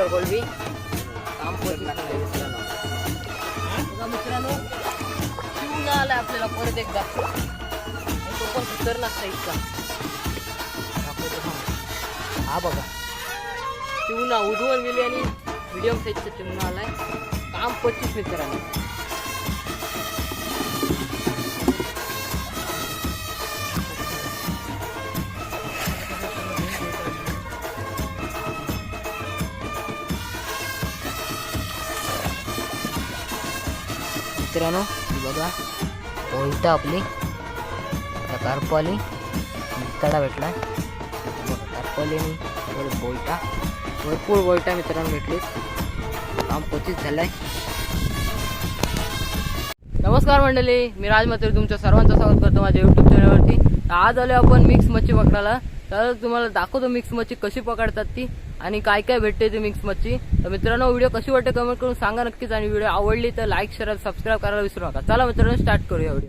Tiger कोलबी काम पडलं नाही मित्रांनो मित्रांनो शिवून आलाय आपल्याला परत एकदा. तो पण साईजचा दाखवतो थांब. हा बघा. चिवणा उधवून गेली आणि मिडियम साईजचा चिवणा आलाय. काम पच्चीस मित्रांनो मित्रांनो बघा. बोलटा आपली. आता कार्पाली. तडा भेटलाय बघा आणि बोलटा. भरपूर बोलटा मित्रांनो भेटली. काम पच्चीस झालंय. नमस्कार मंडळी मी राज म्हात्रे तुमच्या सर्वांचं स्वागत करतो माझ्या युट्यूब चॅनलवरती तर आज आलो आपण मिक्स मच्छी पकडायला. तर तुम्हाला दाखवतो मिक्स मच्छी कशी पकडतात ती. आणि काय काय भेटते ती मिक्स मच्छी तर मित्रांनो व्हिडिओ कशी वाटते कमेंट करून सांगा नक्कीच. आणि व्हिडिओ आवडली तर लाईक शेअर सबस्क्राईब करायला विसरू नका. चला मित्रांनो स्टार्ट करूया व्हिडिओ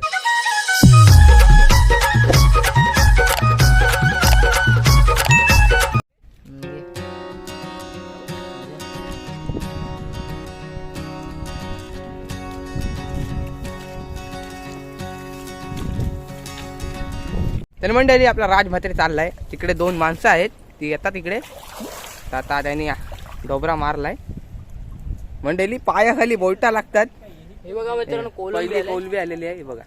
तर मंडळी आपला राज म्हात्रे चाललाय. तिकडे दोन माणसं आहेत. ती येतात इकडे. तर आता त्यांनी डोबरा मारलाय. मंडळी पायाखाली बोलटा लागतात. हे बघा मित्रांनो कोलंबी. कोलबी आलेली आहे ही बघा.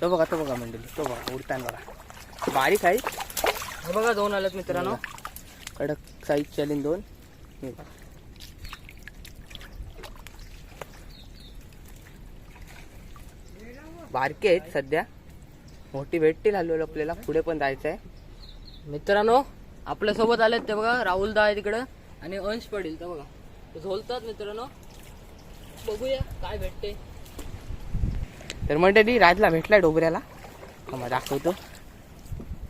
तो बघा तो बघा मंडळी तो बघा उडताना बघा. बारीक आहे. हे बघा दोन आलेत मित्रांनो. कडक साईज चालीन दोन. हे बघा. बारके आहेत सध्या. मोठी भेटतील हलवलं आपल्याला. पुढे पण जायचं आहे मित्रांनो आपल्यासोबत आलेत ते बघा राहुल दा आहे तिकडं आणि अंश पडेल तर बघा. झोलतात मित्रांनो. बघूया काय भेटते. तर मंडळी राजला भेटलाय डोबऱ्याला थांबा दाखवतो.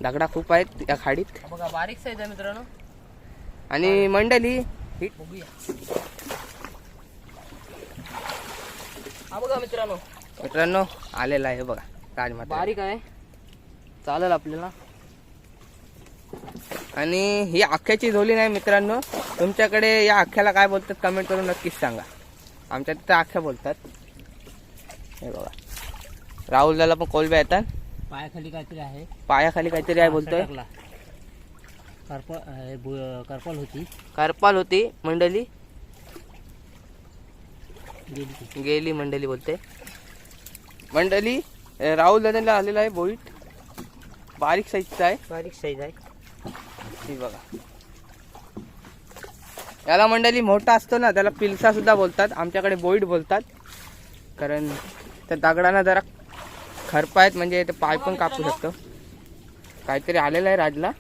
दगडा खूप आहेत या खाडीत. बघा बारीक साईज आहे मित्रांनो. आणि मंडळी ही बघूया. हा बघा मित्रांनो. मित्रांनो आलेला आहे बघा राजमाता. बारीक आहे. चालेल आपल्याला. आणि ही अख्ख्याची झोली नाही मित्रांनो. तुमच्याकडे या अख्ख्याला काय बोलतात कमेंट करून नक्कीच सांगा. आमच्या तिथं अख्ख्या बोलतात. हे बघा. राहुल दाला पण कोलब्या येतात. पायाखाली काहीतरी आहे. पायाखाली काहीतरी आहे बोलतोय. करपाल होती. करपाल होती मंडळी गेली गेली मंडळी बोलते. मंडळी अं, राहुल दादाला आलेला आहे बोईट. बारीक साईजचा आहे. बारीक साईज आहे. ही बघा. याला मंडळी मोठा असतो ना त्याला पिलसा सुद्धा बोलतात. आमच्याकडे बोईट बोलतात. कारण त्या दगडांना जरा खरपा आहेत म्हणजे ते पाय पण कापू शकतो. काहीतरी आलेलं आहे राजला.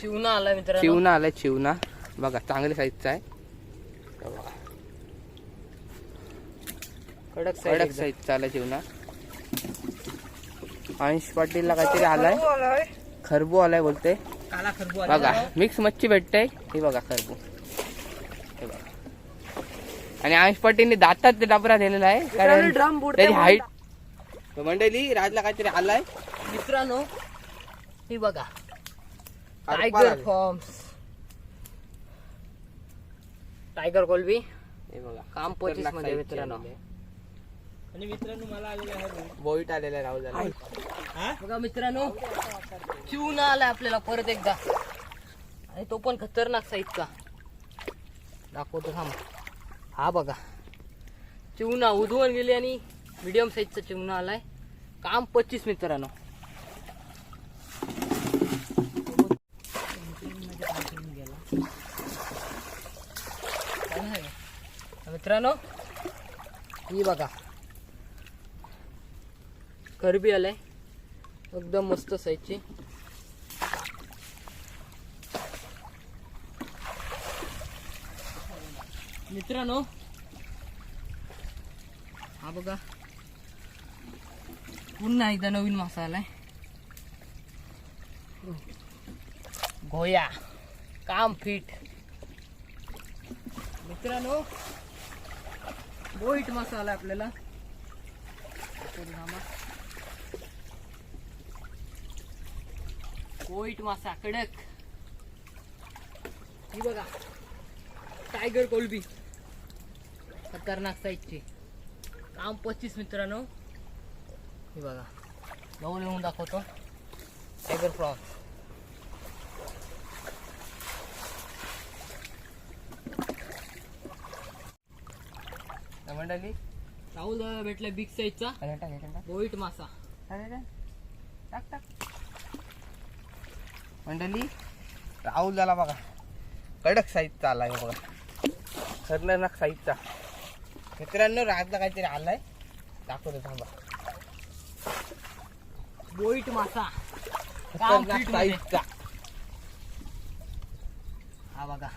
शिवना आलाय मित्रांनो. चिवना आलाय चिवना बघा चांगल्या साईजचा आहे. कडक कडक साईज साईजचा आलाय चिवना अंश पाटीलला काहीतरी आलाय. खरबू आलाय. बोलते काला खरबू बघा मिक्स मच्छी भेटते ही बघा खरबू. हे बघा. आणि अंश पाटीलने दातात ते डबरा दिलेला आहे कारण ड्रम त्याची हाईट मंडळी राजला काहीतरी आलाय. मित्रांनो ही बघा. टायगर. फॉर्म्स टायगर कोलबी हे बघा. काम खतरनाकमध्ये मित्रांनो. आणि मित्रांनो मला आलेला आहे बोईट आलेला आहे राहुल दादा बघा मित्रांनो चिवणा आलाय आपल्याला परत एकदा. आणि तो पण खतरनाक साईजचा दाखवतो थांब. हा बघा. चिवणा उधवून गेली आणि मीडियम साईजचा चिवणा आलाय. काम पच्चीस मित्रांनो. मित्रांनो ही बघा. करबी आलाय. एकदम मस्त साईजची. मित्रांनो हा बघा. पुन्हा एकदा नवीन मासा आलाय. घोया काम फिट मित्रांनो बोईट मासा आला आपल्याला. कोईट मासा कडक. ही बघा. टायगर कोलबी. खतरनाक साईजची काम पच्चीस मित्रांनो. हे बघा. जवळ येऊन दाखवतो. टायगर फ्रॉग मंडळी राहुल दादा भेटला बिग साईजचा अरे टाक, अरे टाक. बोईट मासा. अरे रे. टाक टाक. मंडळी राहुल झाला बघा. कडक साईजचा आलाय हे बघा. खतरनाक साईजचा मित्रांनो रातला काहीतरी आलाय. दाखवतो थांबा. बोईट मासा. खतरनाक. साईजचा हा बघा.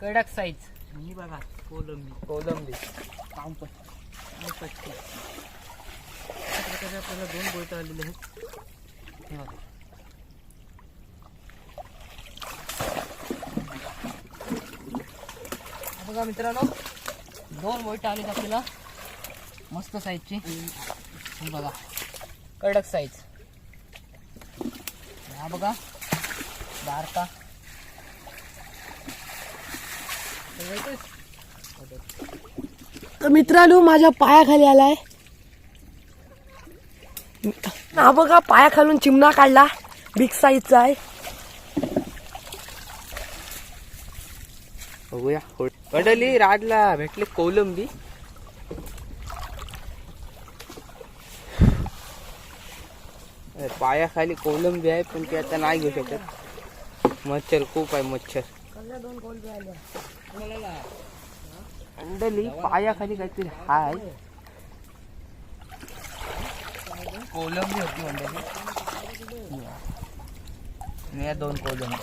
कडक साईज ही बघा कोलंबी. कोलंबी. आपल्याला दोन बोट आलेले आहेत. हे बघा. बघा मित्रांनो दोन मोठ्या आलेत आपल्याला. मस्त साईजची बघा कडक साईज हा बघा बारका. तर मित्रांनो माझ्या पायाखाली आलाय. हा बघा पायाखालून चिमणा काढला. बिग साईजचा आहे. बघूया. कडली राडला भेटले कोलंबी. पायाखाली कोलंबी आहे पण ते आता नाही घेऊ शकत. मच्छर खूप आहे मच्छर. अंडली पायाखाली काहीतरी हाय. कोलंबी होती मंडळी या दोन कोलंबी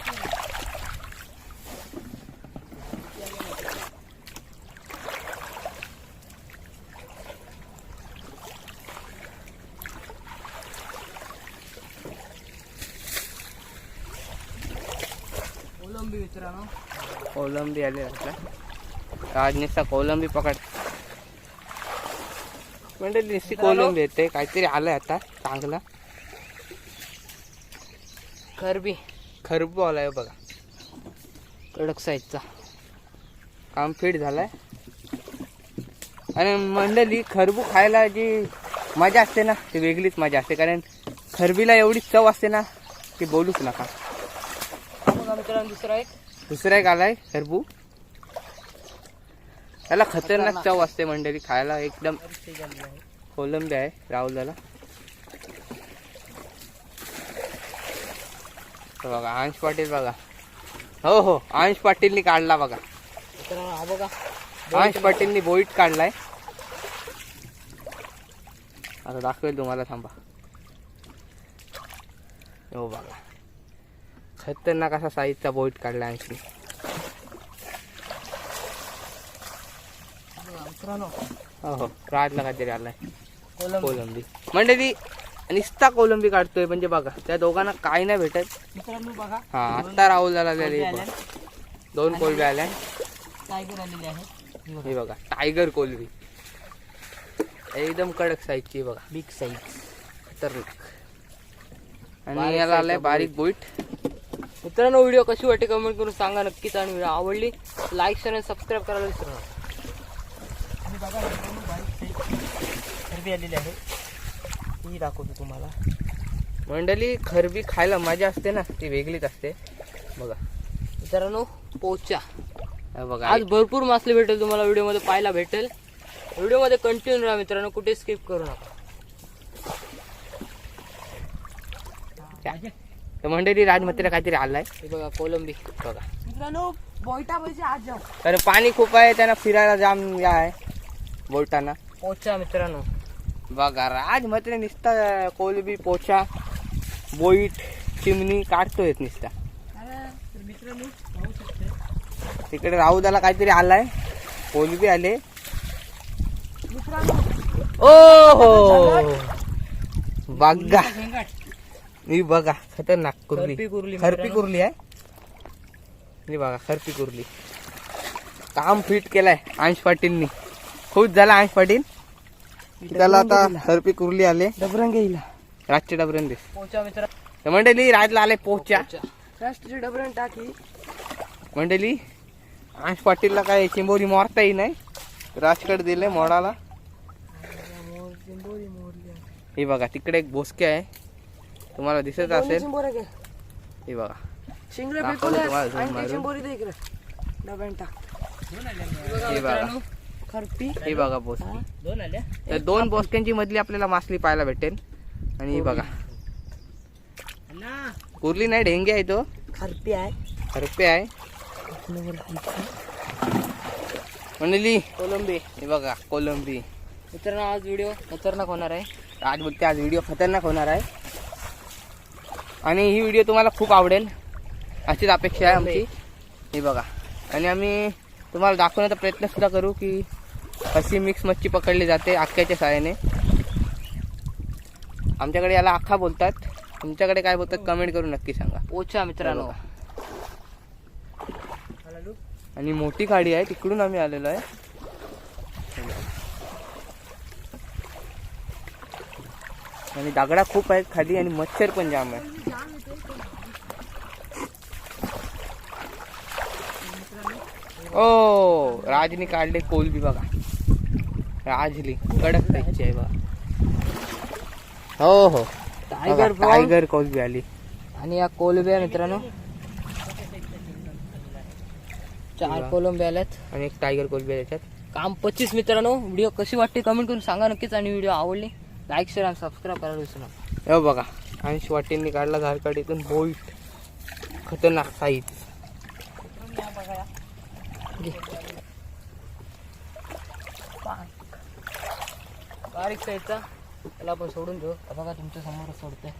कोलंबी मित्रांनो. कोलंबी आले आपला राज नुसता कोलंबी पकड. म्हणजे नुसती कोलंबी येते काहीतरी आलंय आता चांगला. खरबी. खरबू आलाय बघा. कडक साईजचा काम फिट झालाय. आणि मंडळी खरबू खायला जी मजा असते ना ती वेगळीच मजा असते. कारण खरबीला एवढी चव असते ना की बोलूच नका. दुसरा एक. दुसरा एक आलाय खरबू त्याला खतरनाक चव असते मंडळी खायला एकदम कोलंबी आहे राहुलला बघा अंश पाटील बघा. हो हो अंश पाटीलनी काढला बघा. अंश पाटीलनी बोईट काढलाय. आता दाखवेल तुम्हाला थांबा. हो बघा. खतरनाक असा साईजचा बोईट काढला हा राजला काहीतरी आलाय कोलंबी कोलंबी मंडळी निस्ता कोलंबी काढतोय म्हणजे बघा त्या दोघांना काय नाही भेटत हा आत्ता राहुल झाला. दोन कोलबी आल्या हे बघा टायगर कोलबी एकदम कडक साईजची बघा बिग साईज खतरनाक आणि याला आलाय बारीक बोईट मित्रांनो व्हिडिओ कशी वाटते कमेंट करून सांगा नक्कीच आणि व्हिडिओ आवडली लाईक शेअर आणि सबस्क्राईब करायला विसरू नका. आणि बघा मित्रांनो बारीक साईज खरबी आलेली आहे. ही दाखवतो तुम्हाला. मंडळी खरबी खायला मजा असते ना ती वेगळीच असते. बघा. मित्रांनो पोचा. बघा. आज भरपूर मासले भेटेल तुम्हाला व्हिडिओमध्ये पाहायला भेटेल. व्हिडिओमध्ये कंटिन्यू राहा मित्रांनो कुठे स्किप करू नका. तर मंडळी राजमतीला काहीतरी आलाय. हे बघा कोलंबी. बघा. मित्रांनो बोयटा पाहिजे आज. जाऊ तर पाणी खूप आहे त्यांना फिरायला जाम हे आहे बोलताना. पोचा मित्रांनो. बघा राजमतीने निसता कोलबी पोछा बोईट चिमणी काढतोय निसता. तिकडे राहुदाला काहीतरी आलाय कोलबी आले. मित्रांनो ओ हो बघा. मी बघा खतरनाक कुर्ली. खरपी कुर्ली खरपी मित्रांनो. कुर्ली आहे. मी बघा खरपी कुर्ली. काम फिट केलाय अंश पाटीलनी. खुश झाला अंश पाटील. त्याला आता खरपी कुर्ली आले. डबरंग येईल मित्र. तर मंडळी राजला आले पोचा. राष्ट्रीय डबरंग टाकी. मंडळी आश पाटीलला काय चिंबोरी मारता येई नाही. राजकडे दिले मोडाला. हे बघा तिकडे एक बोसके आहे. तुम्हाला दिसत असेल. हे बघा. हे खरपी. हे बोसकी दोन आल्या? तर दोन बोसक्यांची मधली आपल्याला मासली पाहायला भेटेल. आणि हे बघा. कुर्ली नाही ढेंगे आहे तो. खरपी आहे. हरपे आहे. मंडळी कोलंबी. हे बघा कोलंबी. मित्रांनो आज व्हिडिओ खतरनाक होणार आहे. आज बोलते आज व्हिडिओ खतरनाक होणार आहे. आणि ही व्हिडिओ तुम्हाला खूप आवडेल. अशीच अपेक्षा आहे आमची. हे बघा. आणि आम्ही तुम्हाला दाखवण्याचा प्रयत्न सुद्धा करू की कशी मिक्स मच्छी पकडली जाते अख्ख्याच्या सहाय्याने आमच्याकडे याला आखा बोलतात. तुमच्याकडे काय बोलतात कमेंट करून नक्की सांगा. पोचा मित्रांनो. आणि मोठी खाडी आहे तिकडून आम्ही आलेलो आहे. आणि दागडा खूप आहेत खाली आणि मच्छर पण जाम आहे ओ राजनी काढले कोलबी बघा. राजली कडक टाईपची आहे बघा हो हो. टायगर टायगर कोलबी आली. आणि या कोलंब्या मित्रांनो. चार कोलंब्या आल्यात. आणि एक टायगर कोलबी त्याच्यात. काम पच्चीस मित्रांनो. व्हिडिओ कशी वाटते कमेंट करून सांगा नक्कीच आणि व्हिडिओ आवडली लाईक शेअर आणि सबस्क्राईब करायला विसरू नका. हे बघा अंश वाटेंनी काढला झारकाडीतून बोल्ट. खतरनाक साईज बारीक साईडचा त्याला आपण सोडून देऊ. बघा तुमच्या समोरच सोडतोय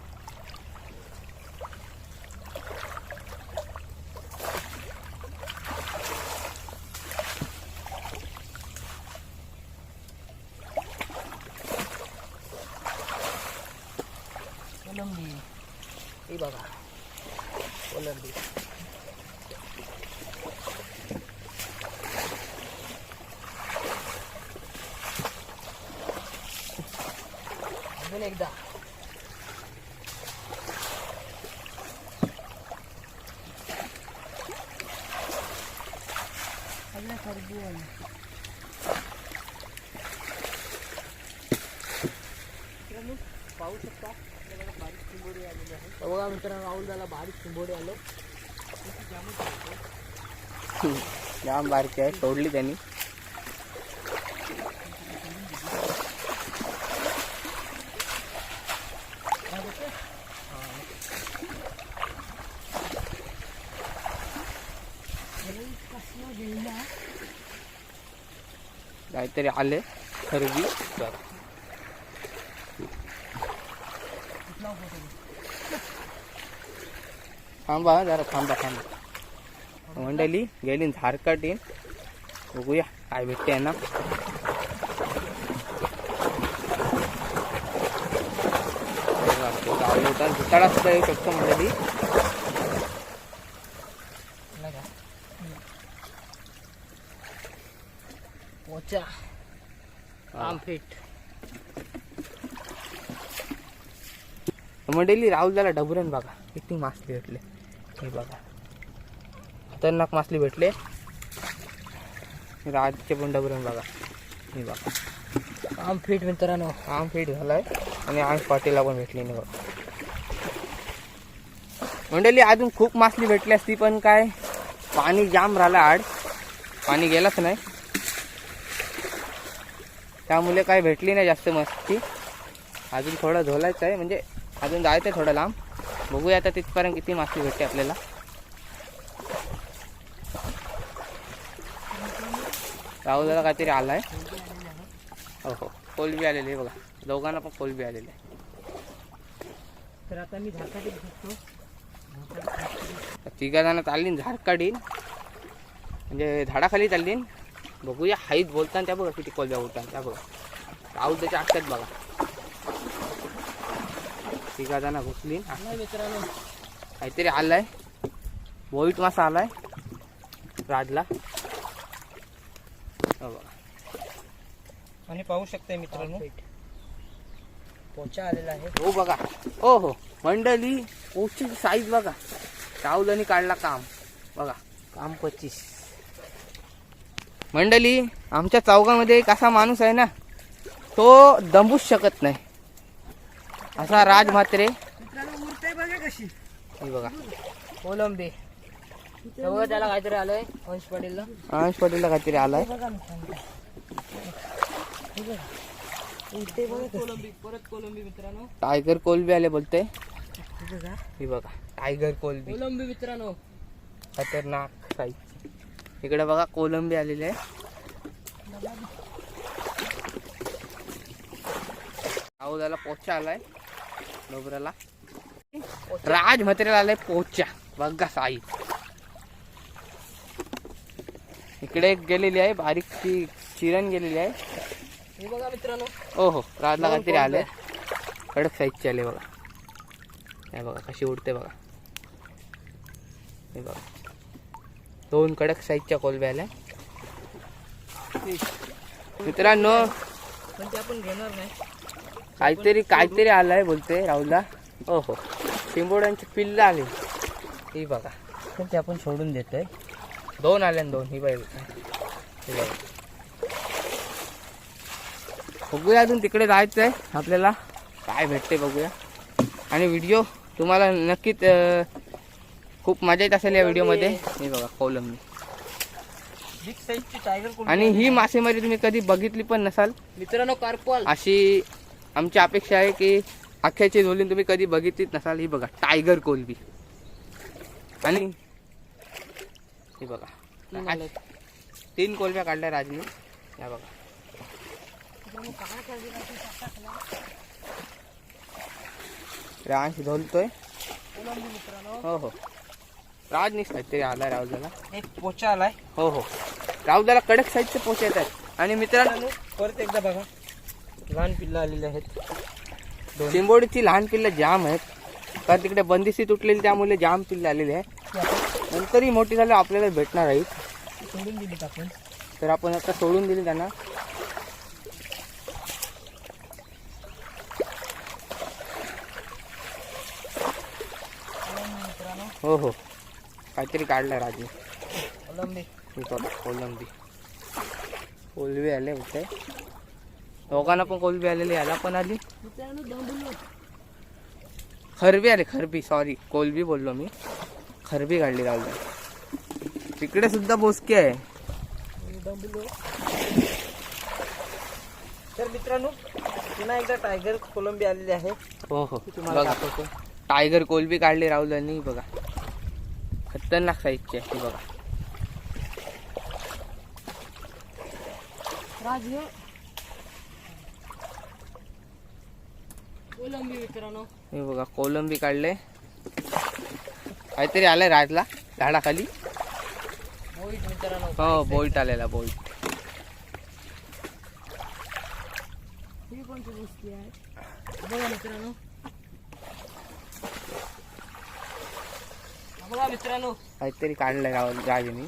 कोलंबी ही बघा कोलंबी अजून एकदा पाहू शकता आपल्याकडे बारीक चिंबोरी आलेली आहे तर बघा मित्रांनो राहुल झाला बारीक चिंबोरी आलो. जाम बारकी आहे सोडली त्यांनी. काहीतरी आले खरेदी. थांबा जरा थांबा थांबा. मंडली गेली झारकट येईन. बघूया काय भेटते ना. भिताडा सुद्धा येऊ शकतो मंडळी पोचा आमफिट मंडळी राहुल झाला डबुरण बघा किती मासली भेटले. हे बघा. खतरनाक मासली भेटले. राजचे पण डबुरण बघा. हे बघा. आमफिट मित्रांनो आम फिट झालाय. आणि आम पाटीला पण भेटली नाही बघा. मंडळी अजून खूप मासली भेटली असती पण काय? पाणी जाम राहिलं आड पाणी गेलंच नाही. त्यामुळे काय भेटली नाही जास्त मस्ती अजून थोडं झोलायचं आहे म्हणजे अजून जायचं आहे थोडं लांब. बघूया आता तिथपर्यंत किती मासली भेटते आपल्याला. राहुलला काहीतरी आलाय. हो हो. कोलबी आलेली आहे बघा. दोघांना पण कोलबी आलेली आहे. तर आता मी तिघा जण चालली झारकाडीन म्हणजे झाडाखाली चालली बघूया हाईत बोलताना त्या बघा किती कोलब्या बोलताना त्या बघा. राहुल त्याच्या आत्यात बघा. तिघा जण घुसली. काहीतरी आलाय. बोईट मासा आलाय. राजला. हो बघा. आणि पाहू शकता मित्रांनो. पोचा आलेला आहे. हो बघा. हो हो. मंडळी पोची साईज बघा. राहुलनी काढला काम. बघा. काम पच्चीस. मंडळी आमच्या चौकामध्ये एक असा माणूस आहे ना तो दंबूच शकत नाही. असा राज म्हात्रे. हे बघा. कोलंबी. सगळं त्याला काहीतरी आलंय. अंश पाटीलला. अंश पाटीलला काहीतरी आलाय. कोलंबी परत कोलंबी मित्रांनो. टायगर कोलबी आले बोलते. हे बघा. टायगर कोलबी. कोलंबी मित्रांनो. खतरनाक साईज. इकडे बघा कोलंबी आलेली आहे. अहो त्याला पोचा आलाय. डोबराला राज म्हात्रेला आलाय पोचा. बघा साईज इकडे एक गेलेली आहे बारीक ती चिरण गेलेली आहे. हे बघा मित्रांनो. हो हो. राजला काहीतरी आलंय. कडक साईजचे आले बघा. हे बघा कशी उडते बघा. हे बघा. दोन कडक साईजच्या कोलब्या आल्या. मित्रांनो. आपण घेणार नाही. काहीतरी काहीतरी आलंय बोलते राहुलला हो हो शिंबोड्यांची पिल्ल आली. ही बघा. पण ते आपण सोडून देतोय. दोन आल्या न दोन ही बघा बघूया अजून तिकडे जायचं आहे आपल्याला. काय भेटते बघूया. आणि व्हिडिओ तुम्हाला नक्कीच खूप मजा येत असेल या व्हिडिओमध्ये हे बघा कोलंबी. आणि ही मासेमारी तुम्ही कधी बघितली पण नसाल? मित्रांनो कार्पल अशी आमची अपेक्षा आहे की अख्ख्याची झोलीन तुम्ही कधी बघितलीच नसाल ही बघा टायगर कोलबी. आणि ही बघा तीन कोलब्या काढल्या राजनी. या बघा. राज झोलतोय हो हो. राजनीच काहीतरी आलाय रावजाला. एक पोचा आलाय. हो हो. रावजाला कडक साईजचे पोचे येतात आणि मित्रांनो परत एकदा बघा. लहान पिल्लं आलेले आहेत. चिंबोडीची लहान पिल्लं जाम आहेत. कारण तिकडे बंदिशी तुटलेली त्यामुळे जाम पिल्लं आलेली आहे नंतरही मोठी झाली आपल्याला भेटणार आहेत. सोडून दिलीत आपण. तर आपण आता सोडून दिली त्यांना. हो हो. काहीतरी काढलं राजू. कोलंबी. कोलंबी. कोलबी आले होते. दोघांना पण कोलबी आलेली याला पण आली. खरबी आले खरबी. सॉरी कोलबी बोललो मी. खरबी काढली राहुल तिकडे सुद्धा बोसके आहे. तर मित्रांनो पुन्हा एकदा टायगर कोलंबी आलेली आहे. हो हो. तुम्हाला टायगर कोलबी काढली राहुल यांनी बघा. खतरनाक साईजची आहे बघा राज हे कोलंबी मित्रांनो. हे बघा कोलंबी काढले. काहीतरी आलंय राजला झाडाखाली. बोईट मित्रांनो हो बोईट आलेला बोईट ही कोणती गोष्टी आहे. बघा मित्रांनो. बघा मित्रांनो. काहीतरी काढलंय राहुल राजनी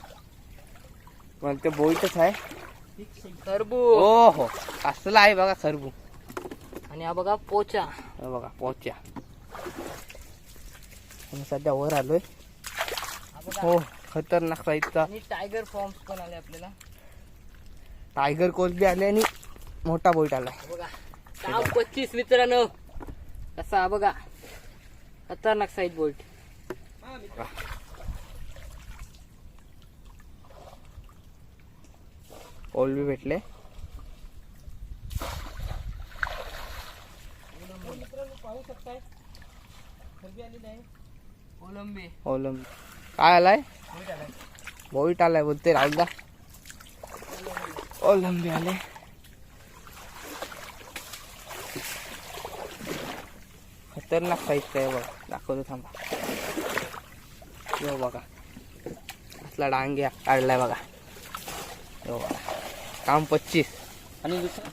पण ते बोईटच आहे. खरबू हो हो असलं आहे बघा खरबू आणि हा बघा पोचा. हे बघा पोच्या आम्ही सध्या वर आलोय. हा खतरनाक साईजचा आणि टायगर फॉर्म्स पण आले आपल्याला. टायगर कोलबी आले आणि मोठा बोईट आलाय. हा बघा. पच्चीस मित्रांनो. कसा हा बघा. खतरनाक साईज बोल्ट कोलबी भेटले मित्रांनो पाहू शकताय खरबी आलेली आहे कोलंबी काय आलाय? बोईट आलाय बोलते राहुलदा. कोलंबी आले. खतरनाक साईजचा आहे बघा. दाखवतो थांबा. यो बघा. असला डांग्या काढलाय बघा. यो बघा. काम पच्चीस. आणि दुसरं?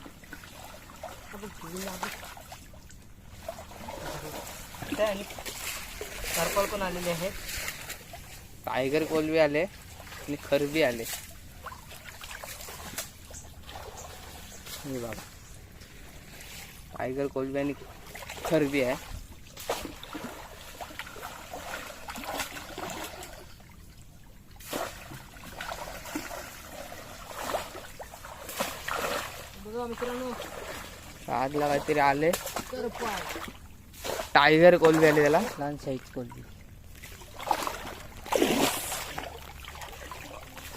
आणि? सरपल पण आलेले आहेत. टायगर कोलबी आले आणि भी आले. बघा. टायगर कोलबी आणि भी आहे. मित्रांनो. लगा काहीतरी आले. टायगर कोलबी आले त्याला. लहान साईज कोलबी.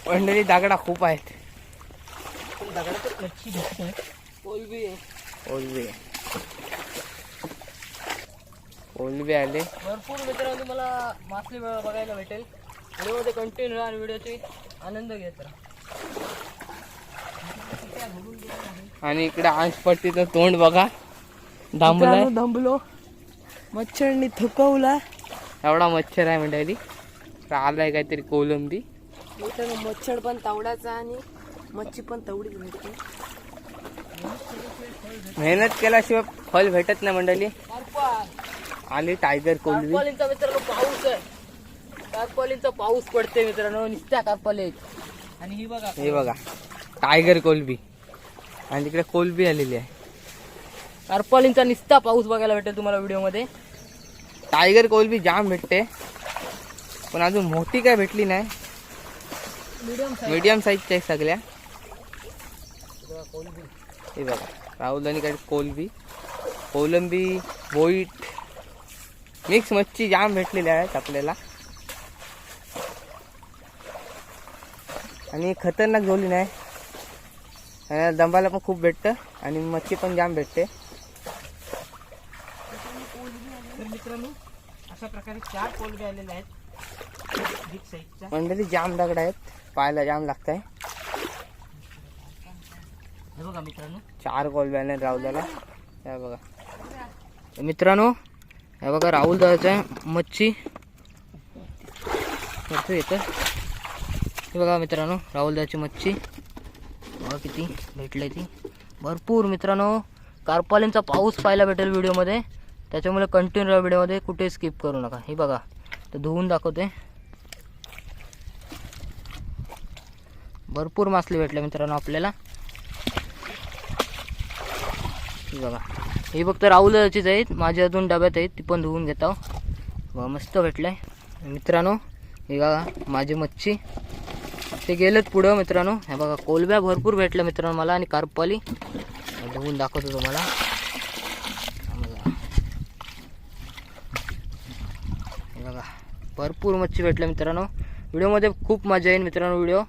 मंडळी दागडा खूप आहेत. कोलबी आहे. कोलबी कोलबी आले. भरपूर मित्रांनो तुम्हाला मासली ब- बघायला भेटेल. व्हिडिओमध्ये कंटिन्यू आणि व्हिडिओची आनंद घेत राहा. आणि इकडे आंशपट्टीचं तोंड बघा. मित्रांनो दमलो मच्छरनी थकवला. एवढा मच्छर आहे मंडळी. तर आलाय काहीतरी कोलंबी. मच्छर पण तावडाचा आणि मच्छी पण तेवढीच भेटते. मेहनत केल्याशिवाय फल भेटत नाही मंडळी. आली टायगर कोलबी. कारपालींचा मित्रांनो पाऊस आहे. कारपालींचा पाऊस पडते मित्रांनो निस्त्या कारपाली आहेत आणि ही बघा. हे बघा टायगर कोलबी. आणि तिकडे कोलबी आलेली आहे. कारपालींचा निस्ता पाऊस बघायला भेटेल तुम्हाला व्हिडिओमध्ये. टायगर कोलबी जाम भेटते. पण अजून मोठी काय भेटली नाही. मीडियम साईजच्या आहेत सगळ्या. हे बघा राहुल आणि काय कोलबी कोलंबी बोईट. मिक्स मच्छी जाम भेटलेल्या आहेत आपल्याला. आणि खतरनाक झोली नाही. दंबाला पण खूप भेटतं. आणि मच्छी पण जाम भेटते. तर मित्रांनो अशा प्रकारे चार आलेल्या आहेत. बिग साईजच्या मंडळी जाम दगड आहेत. पाहायला जाम लागत आहे हे बघा मित्रांनो. चार कोलबी आले राहुल्याला हे बघा. तर मित्रांनो हे बघा राहुल दादाच्या मच्छी. करतो येतं. हे बघा मित्रांनो राहुल दादाची मच्छी. बघा किती भेटले ती. भरपूर मित्रांनो कारपालींचा पाऊस पाहायला भेटेल व्हिडिओमध्ये. त्याच्यामुळे कंटिन्यू राहा व्हिडिओमध्ये कुठे स्किप करू नका. हे बघा. तर धुवून दाखवते. भरपूर मासले भेटले मित्रांनो आपल्याला. ही बघा. ही फक्त राहुलचीच आहेत. माझ्या अजून डब्यात आहेत. ती पण धुवून घेत बघा मस्त भेटलंय. मित्रांनो हे बघा माझी मच्छी. ते गेलेत पुढं मित्रांनो. हे बघा कोलब्या भरपूर भेटल्या मित्रांनो मला आणि कारपाली. धुवून दाखवतो तुम्हाला हा बघा. हे बघा. भरपूर मच्छी भेटल्या मित्रांनो. व्हिडिओमध्ये खूप मजा येईल मित्रांनो व्हिडिओ.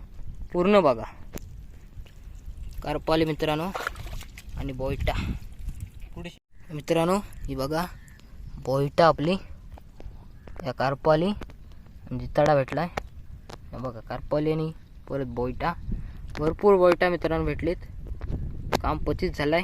पूर्ण बघा. कारपाली मित्रांनो आणि बोयटा मित्रांनो ही बघा. बोयटा आपली. या कारपाली. म्हणजे तडा भेटलाय. हे बघा कारपाली आणि परत बोयटा भरपूर बोयटा मित्रांनो भेटलेत. काम पचित आहे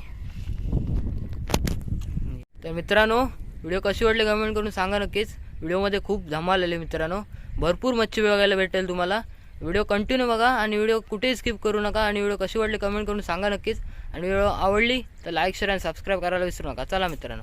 तर मित्रांनो व्हिडिओ कशी वाटली कमेंट करून सांगा नक्कीच. व्हिडिओमध्ये खूप धमाल आले मित्रांनो. भरपूर मच्छी बघायला भेटेल तुम्हाला. व्हिडिओ कंटिन्यू बघा आणि व्हिडिओ कुठेही स्किप करू नका आणि व्हिडिओ कशी वाटली कमेंट करून सांगा नक्कीच. आणि व्हिडिओ आवडली तर लाईक शेअर आणि सबस्क्राईब करायला विसरू नका. चला मित्रांनो.